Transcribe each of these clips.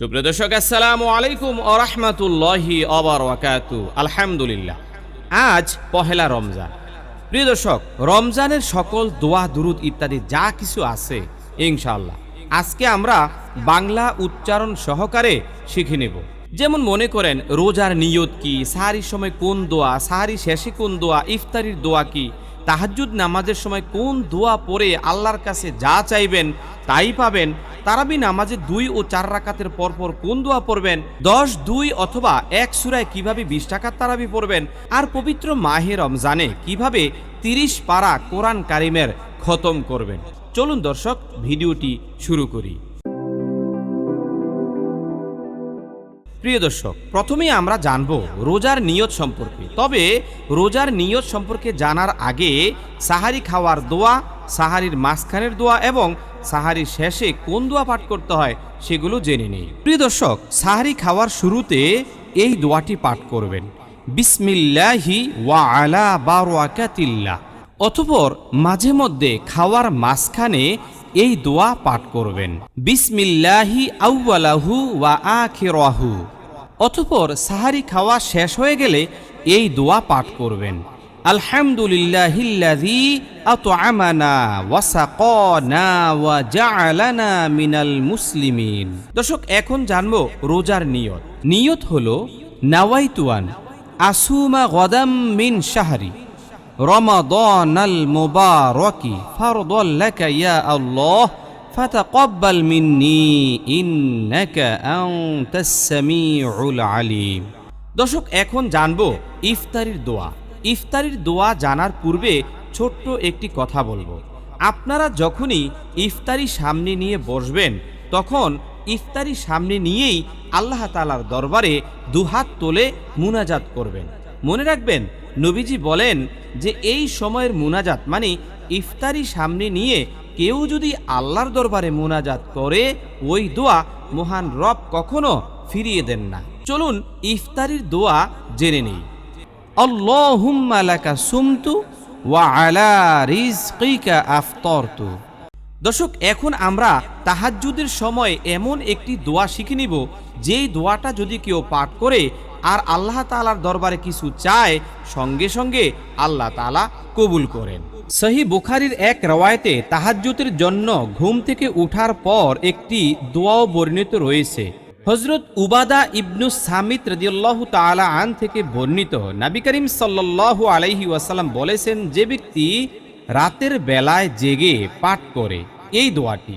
সুপ্রিয় দর্শক, আসসালামু আলাইকুম আরহামাতুল্লাহি অবরাকাতু আলহামদুলিল্লাহ। আজ পহেলা রমজান। প্রিয় দর্শক, রমজানের সকল দোয়া, দুরুদ ইত্যাদি যা কিছু আছে, ইনশাআল্লাহ। আজকে আমরা বাংলা উচ্চারণ সহকারে শিখে নেব। যেমন মনে করেন, রোজার নিয়ত কি, সাহারির সময় কোন দোয়া, সাহারি শেষে কোন দোয়া, ইফতারির দোয়া কি তাহাজ্জুদ নামাজের সময় কোন দোয়া পড়ে আল্লাহর কাছে যা চাইবেন তাই পাবেন। তারাবি নামাজে দুই ও চার রাকাতের পরপর কোন দোয়া পড়বেন? দশ, দুই অথবা এক সুরায় কীভাবে বিশ টাকার তারাবি পড়বেন? আর পবিত্র মাহে রমজানে কীভাবে তিরিশ পারা কোরআন কারিমের খতম করবেন? চলুন দর্শক, ভিডিওটি শুরু করি। প্রিয় দর্শক, প্রথমেই আমরা জানব রোজার নিয়ত সম্পর্কে। তবে রোজার নিয়ত সম্পর্কে জানার আগে সাহারি খাওয়ার দোয়া, সাহারির মাঝখানের দোয়া এবং সাহারির শেষে কোন দোয়া পাঠ করতে হয় সেগুলো জেনে নেই। প্রিয় দর্শক, সাহারি খাওয়ার শুরুতে এই দোয়াটি পাঠ করবেন। বিসমিল্লাহি ওয়া আলা বারাকাতিল্লাহ। অতঃপর মাঝে মধ্যে খাওয়ার মাঝখানে এই দোয়া পাঠ করবেন। বিসমিল্লাহি আউ্বালাহু ওয়া আখিরাহু। অথপর সাহারি খাওয়া শেষ হয়ে গেলে এই দোয়া পাঠ করবেন। আলহামদুলিল্লাহিল্লাযী ওয়া মিনাল মুসলিমিন। দর্শক, এখন জানব রোজার নিয়ত। নিয়ত হল নাওয়াইতুয়ান, আসুমা গদাম মিন শাহরি, রমাদানাল মুবারাকি ফারদাল্লাকা ইয়া ফাতাকাব্বাল মিন্নি ইন্নাকা আনতাস সামিউল আলিম দর্শক, এখন জানব ইফতারির দোয়া। ইফতারির দোয়া জানার পূর্বে ছোট্ট একটি কথা বলব। আপনারা যখনই ইফতারি সামনে নিয়ে বসবেন, তখন ইফতারি সামনে নিয়েই আল্লাহ তালার দরবারে দুহাত তোলে মুনাজাত করবেন। মনে রাখবেন, নবীজি বলেন যে এই সময়ের মুনাজাত মানে ইফতারি সামনে নিয়ে কেউ যদি আল্লাহর দরবারে মোনাজাত করে, ওই দোয়া মহান রব কখনো ফিরিয়ে দেন না। চলুন ইফতারির দোয়া জেনে নেই। সুমতু ওয়া দর্শক, এখন আমরা তাহাজ্জুদের সময় এমন একটি দোয়া শিখে নিব, যেই দোয়াটা যদি কেউ পাঠ করে আর আল্লাহ তালার দরবারে কিছু চায়, সঙ্গে সঙ্গে আল্লাহ তালা কবুল করেন। সহি বুখারির এক রওয়ায়তে তাহাজ্জুদের জন্য ঘুম থেকে উঠার পর একটি দোয়াও বর্ণিত রয়েছে। হজরত উবাদা ইবনু সামিত রদিয়াল্লাহু তাআলা আন থেকে বর্ণিত। নবী করিম সাল্লাল্লাহু আলাইহি ওয়াসাল্লাম বলেছেন, যে ব্যক্তি রাতের বেলায় জেগে পাঠ করে, এই দোয়াটি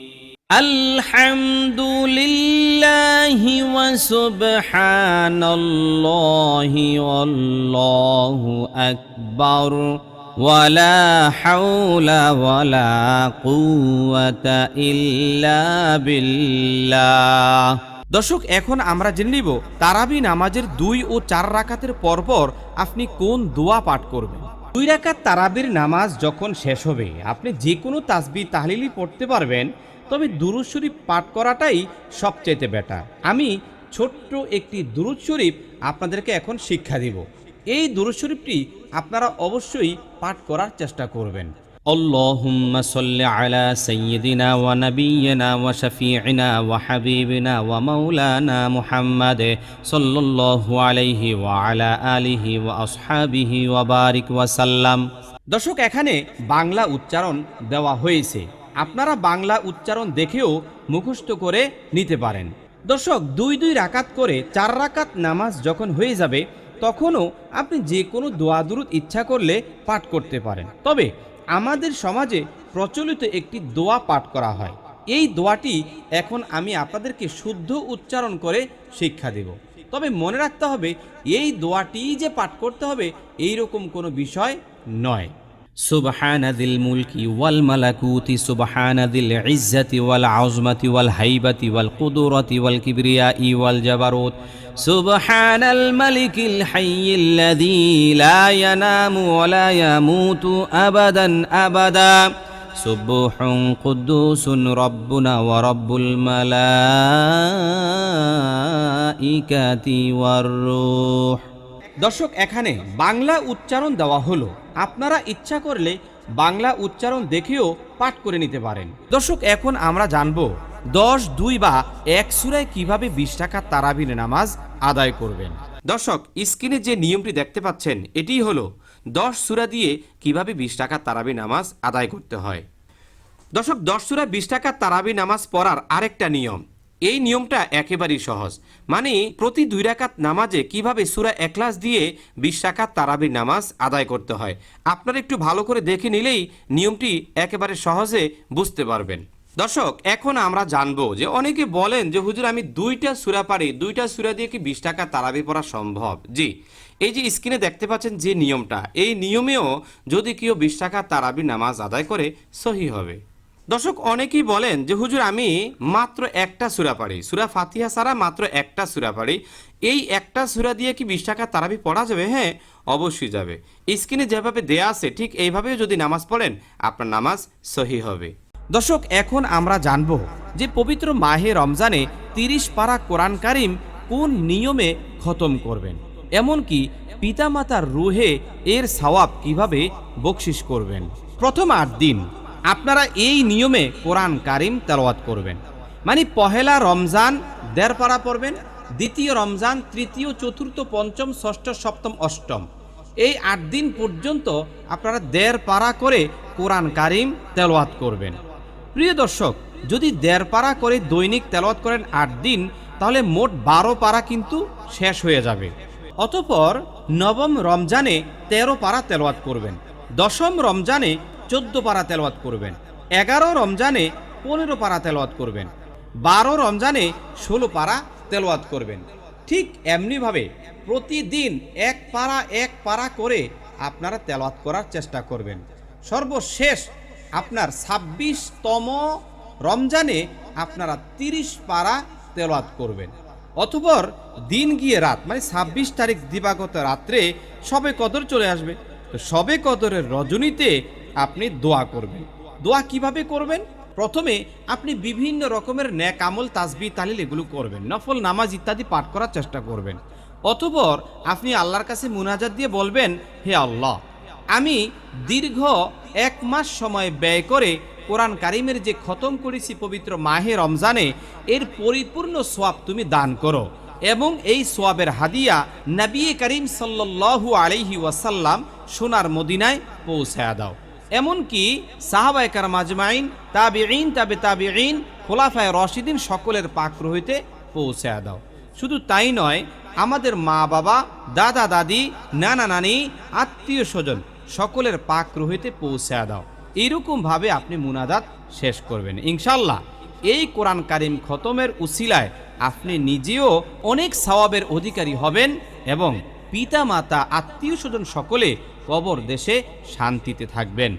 الحمد لله وسبحان الله والله أكبر ولا حول ولا قوة إلا بالله দর্শক এখন আমরা জেনে নিব তারাবি নামাজের দুই ও চার রাকাতের পরপর আপনি কোন দোয়া পাঠ করবেন দুই রাকাত তারাবির নামাজ যখন শেষ হবে আপনি যে কোনো তাসবি তাহলিলি পড়তে পারবেন তবে দুরুদ শরীফ পাঠ করাটাই সবচেয়ে বেটার আমি ছোট্ট একটি দুরুদ শরীফ আপনাদেরকে এখন শিক্ষা দিব এই দুরুদ শরীফটি আপনারা অবশ্যই পাঠ করার চেষ্টা করবেন اللهم صل على سيدنا ونبينا وشفيعنا وحبيبنا ومولانا محمد صلى الله عليه وعلى آله وأصحابه وبارك وسلم দর্শক এখানে বাংলা উচ্চারণ দেওয়া হয়েছে আপনারা বাংলা উচ্চারণ দেখেও মুখস্থ করে নিতে পারেন। দর্শক, দুই দুই রাকাত করে চার রাকাত নামাজ যখন হয়ে যাবে, তখনও আপনি যে কোনো দোয়াদুরুদ ইচ্ছা করলে পাঠ করতে পারেন। তবে আমাদের সমাজে প্রচলিত একটি দোয়া পাঠ করা হয়। এই দোয়াটি এখন আমি আপনাদেরকে শুদ্ধ উচ্চারণ করে শিক্ষা দেব। তবে মনে রাখতে হবে, এই দোয়াটিই যে পাঠ করতে হবে এই রকম কোনো বিষয় নয়। সুবহান সুবহানাদিল মুলকি ওয়াল মালাকুতি সুবহানাদিল ইজ্জাতি ওয়াল আজমাতি ওয়াল হাইবাতি ওয়াল কুদুরতি ওয়াল কিবরিয়া ই ওয়াল জাবারুত। সুবহানাল মালিকিল হাইয়িল্লাযী লা ইয়ানামু ওয়া লা ইয়ামুতু আবাদান আবাদা। সুবুহ কুদ্দুসুন রব্বুনা ওয়া রব্বুল মালাইকাতি ওয়ার রূহ। দর্শক, এখানে বাংলা উচ্চারণ দেওয়া হলো। আপনারা ইচ্ছা করলে বাংলা উচ্চারণ দেখেও পাঠ করে নিতে পারেন। দর্শক, এখন আমরা জানব দশ, দুই বা এক সুরায় কীভাবে বিশ টাকার তারাবির নামাজ আদায় করবেন। দর্শক, স্ক্রিনে যে নিয়মটি দেখতে পাচ্ছেন, এটি হলো দশ সুরা দিয়ে কীভাবে বিশ টাকা তারাবি নামাজ আদায় করতে হয়। দর্শক, দশ সুরা বিশ টাকার তারাবি নামাজ পড়ার আরেকটা নিয়ম। এই নিয়মটা একেবারেই সহজ। মানে প্রতি দুই রাকাত নামাজে কীভাবে সুরা একলাস দিয়ে বিশ টাকার তারাবির নামাজ আদায় করতে হয়, আপনারা একটু ভালো করে দেখে নিলেই নিয়মটি একেবারে সহজে বুঝতে পারবেন। দর্শক, এখন আমরা জানব যে অনেকে বলেন যে, হুজুর, আমি দুইটা সুরা পারি, দুইটা সুরা দিয়ে কি বিশ টাকা তারাবি পড়া সম্ভব? জি, এই যে স্ক্রিনে দেখতে পাচ্ছেন যে নিয়মটা, এই নিয়মেও যদি কেউ বিশ টাকা তারাবি নামাজ আদায় করে, সহি হবে। দর্শক, অনেকেই বলেন যে, হুজুর, আমি মাত্র একটা সুরা পারি সুরা ফাতিহা সারা মাত্র একটা সুরা পারি এই একটা সুরা দিয়ে কি বিশ টাকা তারাবি পড়া যাবে? হ্যাঁ অবশ্যই যাবে। স্ক্রিনে যেভাবে দেয়া আছে, ঠিক এইভাবেও যদি নামাজ পড়েন, আপনার নামাজ সহি হবে। দর্শক, এখন আমরা জানব যে, পবিত্র মাহে রমজানে তিরিশ পারা কোরআন কারিম কোন নিয়মে খতম করবেন? এমনকি পিতামাতার রুহে এর সওয়াব কীভাবে বকশিস করবেন? প্রথম আট দিন। আপনারা এই নিয়মে কোরআন, কারিম তেলাওয়াত করবেন। মানে পহেলা রমজান দেড় পারা পড়বেন, দ্বিতীয় রমজান, তৃতীয়, চতুর্থ, পঞ্চম, ষষ্ঠ, সপ্তম, অষ্টম। এই আট দিন পর্যন্ত আপনারা দেড় পারা করে কোরআন, কারিম তেলাওয়াত করবেন। প্রিয় দর্শক, যদি দেড় পারা করে দৈনিক তেলাওয়াত করেন আট দিন, তাহলে মোট বারো পারা কিন্তু শেষ হয়ে যাবে। অতপর নবম রমজানে তেরো পারা তেলাওয়াত করবেন। দশম রমজানে চোদ্দ পারা তেলাওয়াত করবেন। এগারো রমজানে পনেরো পারা তেলাওয়াত করবেন। বারো রমজানে ষোলো পারা তেলাওয়াত করবেন। ঠিক এমনিভাবে প্রতিদিন এক পারা এক পারা করে আপনারা তেলাওয়াত করার চেষ্টা করবেন। সর্বশেষ আপনার ছাব্বিশতম রমজানে আপনারা তিরিশ পারা তেলাওয়াত করবেন। অতপর দিন গিয়ে রাত মানে ছাব্বিশ তারিখ দিবাগত রাত্রে সবে কদর চলে আসবে। তো সবে কদরের রজনীতে আপনি দোয়া করবেন। দোয়া কীভাবে করবেন? প্রথমে আপনি বিভিন্ন রকমের ন্যাক আমল তাসবি তালিল এগুলো করবেন। নফল, নামাজ ইত্যাদি পাঠ করার চেষ্টা করবেন। অতপর আপনি আল্লাহর কাছে মুনাজাত দিয়ে বলবেন, হে আল্লাহ, আমি দীর্ঘ এক মাস সময় ব্যয় করে কোরআন কারিমের যে খতম করেছি পবিত্র মাহে রমজানে, এর পরিপূর্ণ সোয়াব তুমি দান করো। এবং এই সোয়াবের হাদিয়া নবী করিম সাল্লাল্লাহু আলাইহি ওয়াসাল্লাম সোনার মদিনায় পৌঁছায়া দাও। এমনকি সাহাবাই মাজমাইন আজমাইন, তাবিঈন, তাবে তাবিঈন, খোলাফায় রশিদিন সকলের পাক্র হইতে পৌঁছায়া দাও। শুধু তাই নয়, আমাদের মা বাবা, দাদা দাদি, নানা নানি, আত্মীয় স্বজন সকলের পাক রহিতে পৌঁছায়া দাও। এইরকম ভাবে আপনি মুনাদাত শেষ করবেন। ইনশাল্লাহ এই কোরআন কারিম খতমের উসিলায় আপনি নিজেও অনেক সওয়াবের অধিকারী হবেন এবং পিতা মাতা আত্মীয় স্বজন সকলে কবর দেশে শান্তিতে থাকবেন।